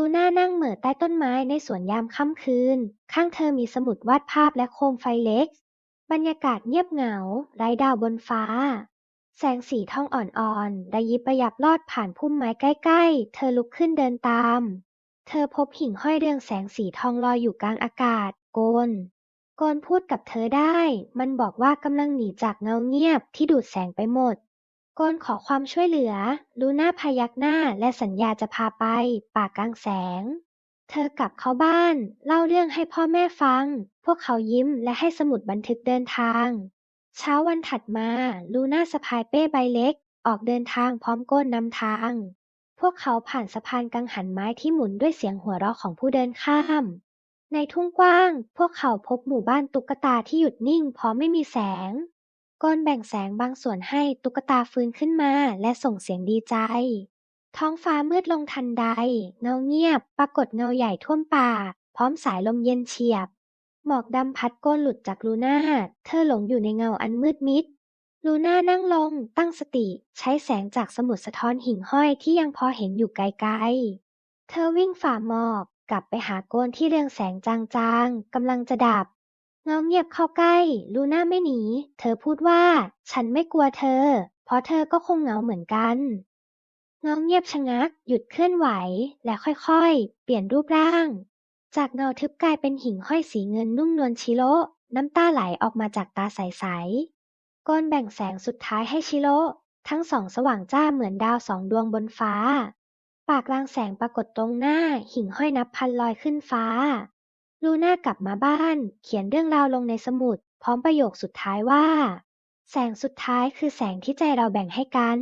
ลูน่านั่งเหม่อใต้ต้นไม้ในสวนยามค่ำคืน ข้างเธอมีสมุดวาดภาพและโคมไฟเล็ก บรรยากาศเงียบเหงา ไร้ดาวบนฟ้า แสงสีทองอ่อนๆระยิบระยับลอดผ่านพุ่มไม้ใกล้ๆ เธอลุกขึ้นเดินตาม เธอพบหิ่งห้อยเรืองแสงสีทองลอยอยู่กลางอากาศ โกน โกนพูดกับเธอได้ มันบอกว่ากำลังหนีจากเงาเงียบที่ดูดแสงไปหมด โกนขอความช่วยเหลือ ลูน่าพยักหน้าและสัญญาจะพาไป ป่ากลางแสง เธอกลับเข้าบ้าน เล่าเรื่องให้พ่อแม่ฟัง พวกเขายิ้มและให้สมุดบันทึกเดินทาง เช้าวันถัดมา ลูน่าสะพายเป้ใบเล็ก ออกเดินทางพร้อมโกนนำทาง พวกเขาผ่านสะพานกังหันไม้ที่หมุนด้วยเสียงหัวเราะของผู้เดินข้าม ในทุ่งกว้าง พวกเขาพบหมู่บ้านตุ๊กตาที่หยุดนิ่งเพราะไม่มีแสง ก้นแบ่งแสงบางส่วนให้ตุ๊กตาฟื้นขึ้นมาและส่งเสียงดีใจ ท้องฟ้ามืดลงทันใด เงาเงียบ ปรากฏเงาใหญ่ท่วมป่า พร้อมสายลมเย็นเฉียบ หมอกดำพัดโกนหลุดจากลูน่า เธอหลงอยู่ในเงาอันมืดมิด ลูน่านั่งลง ตั้งสติ ใช้แสงจากสมุดสะท้อนหิ่งห้อยที่ยังพอเห็นอยู่ไกลๆ เธอวิ่งฝ่าหมอก กลับไปหาโกนที่เรืองแสงจางๆกำลังจะดับ เงาเงียบเข้าใกล้ ลูน่าไม่หนี เธอพูดว่า ฉันไม่กลัวเธอ เพราะเธอก็คงเหงาเหมือนกัน เงาเงียบชะงัก หยุดเคลื่อนไหว และค่อยๆ เปลี่ยนรูปร่าง จากเงาทึบกลายเป็นหิ่งห้อยสีเงินนุ่มนวลชิโร่น้ำตาไหลออกมาจากตาใสๆโกนแบ่งแสงสุดท้ายให้ชิโร่ทั้งสองสว่างจ้าเหมือนดาวสองดวงบนฟ้า ปากลางแสงปรากฏตรงหน้า หิ่งห้อยนับพันลอยขึ้นฟ้า ลูน่ากลับมาบ้าน เขียนเรื่องราวลงในสมุด พร้อมประโยคสุดท้ายว่า แสงสุดท้ายคือแสงที่ใจเราแบ่งให้กัน